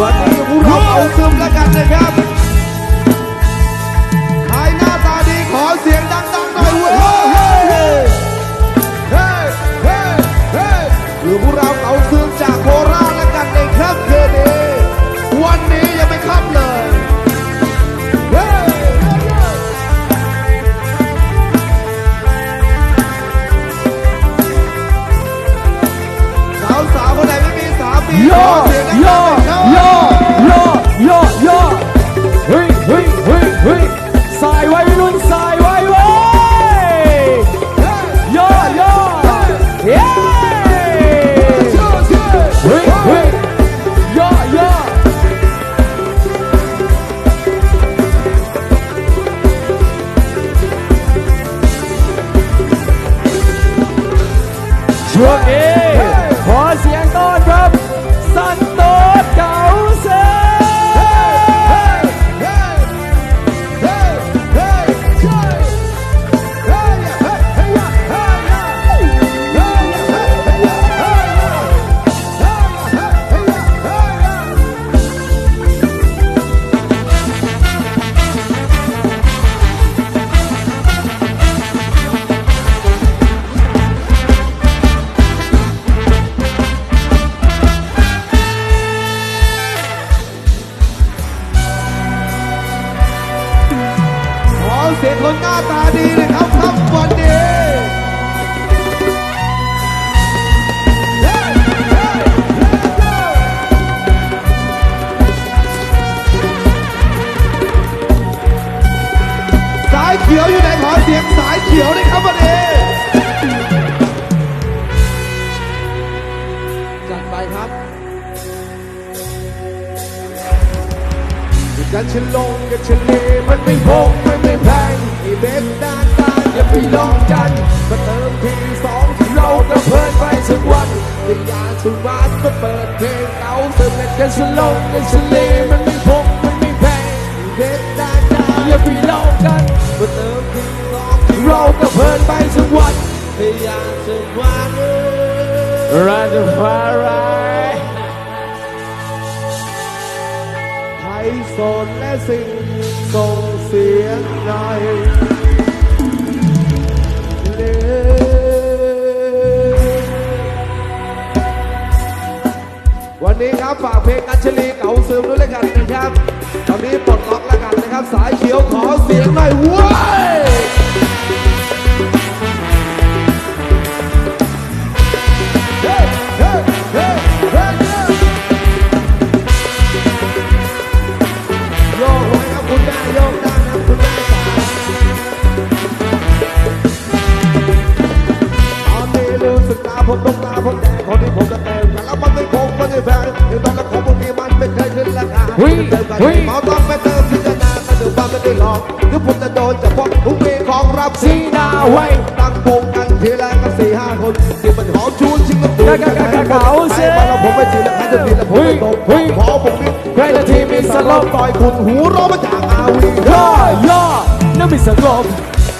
วันนี้พวกเราเอาซึมแล้วกันนะครับใครหน้าตาดีขอเสียงดังๆหน่อยเว้ยเฮ้ยเฮ้ยเฮ้ยเฮ้ยเฮ้ยหรือพวกเราเอาซึมจากโคราชแล้วกันในครับคืนนี้วันนี้ยังไม่ค่ำเลยเฮ้ยสาวสาวๆคนไหนไม่มีสามี ช่วงนี้ เสียงคนหน้าตาดีนะครับครับวันนี้เฮ้ยเฮ้ยเฮ้ยสายเขียวอยู่ไหนขอเสียงสายเขียวด้ครับวันนี้จัดไปครับกันฉลงกันเฉลมันไม่พงมันไม่ กันฉลงกันเฉลมันไม่พงมันไม่แพงเบ็ดด้าตาอย่าไปลองกันมาเติมทีสองเราก็เพลินไปสักวันแต่อยากสุมาเออรันฟาไรไทยโสนและสิ่งส่งเสียงหน่อย ฝากเพลงอัญชลีเก่าซึมด้วยแล้วกันนะครับ ตอนนี้ปลดล็อกแล้วกันนะครับ สายเขียวขอเสียงหน่อยว้ยเฮ้ยเฮ้ยเฮ้ยเฮ้ยครับคุณแม่โยกได้นะคุณแม่จ๋าตอนนี้รู้สึกตาผม ไม่คงมันไม่แพงอยู่ตอนละของพวกนี้มันไม่เคยขึ้นราคาเติมกันหมอต้องไปเติมพิจารณาก็ดูว่าไม่ได้หลอกหรือผมจะโดนจะพบทุกมีของรับซีนาไว้ตั้งวงกันทีแรกก็สี่ห้าคนที่มันหอมชูนชิงกันตูกะกะกะกะเก๋าเสียใคราผมไม่ทีละใครจะทีละผมไม่ตกเฮ้ยขอผมนี่ใครละทีมีสลบต่อยคุณหูร้องมาจากอาวีย่อย่อน้ำม่สงบ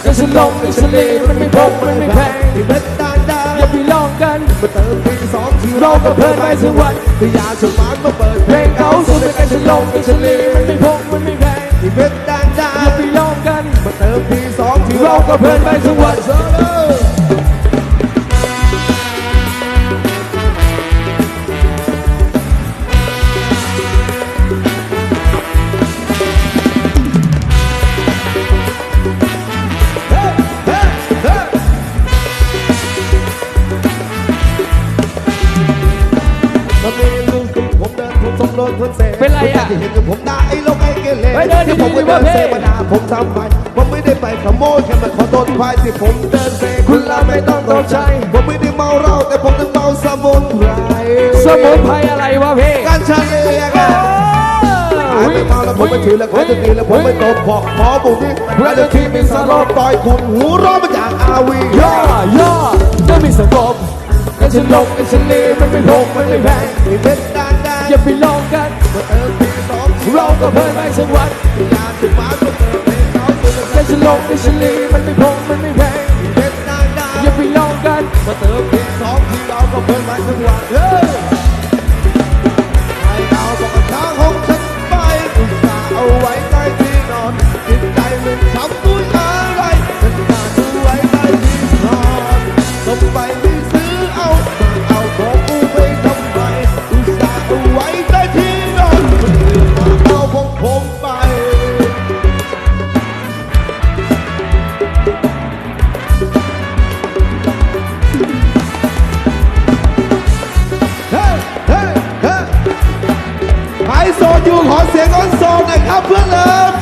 กันฉลงกันเฉลมันไม่พงมันไม่แพงที่เป็นดาดาอย่าไปลองกันมาเติมปีสองทีเราก็เพลินไปสักวัน ที่อยากสมานมาเปิดเพลงเขาสุดเป็นกันฉลงกันเฉลมันไม่พงมันไม่แพงที่เป็นดานดาอย่าไปลอมกันมาเติมทีสองที่เราก็เพลินไปสักวัน มันมีลูกศิษย์ผมเดินผมสมรสคนเสเป็นไรอะที่เห็นกับผมด่าไอ้โลกไอ้เกเรเฮ้ยเดินที่ผมดีก็ๆเดินว่าเซเพ่มาด่าผมทำไมผมไม่ได้ไปขโมยแค่มาขอโทษควายที่ผมเดินเซคุณละไม่ต้องตกใจผมไม่ได้เมาเหล้าแต่ผมต้องเมาสมุนไพรสมุนไพรอะไรวะพี่กัญชาเลียกันหายไม่เมาแล้วผมไม่ถือแล้วขอจะดีแล้วผมไม่ตบบอกขอบุญนี่เพื่อนที่มีสลบต่อยคุณหูร้อนมาจากอาวีย่อย่อน้ำไม่สงบ กันฉลงกันนี่มันไม่พงมันไม่แพงไม่เป็นดานดาอย่าไปลองกันมาเติมปีสองเราก็เพิ่มไปสักวันที่อยากถึงมาก็เติมเพลงเขาสุดกันลงกันนี่มันไม่พงมันไม่แพงไม่เป็นดานดาอย่าไปลองกันมาเติมเป็นสองที่เราก็เพิ่มไปสักวันเฮ้ย โสดอยู่ขอเสียงคนโสดหน่อยครับเพื่อนเลิฟ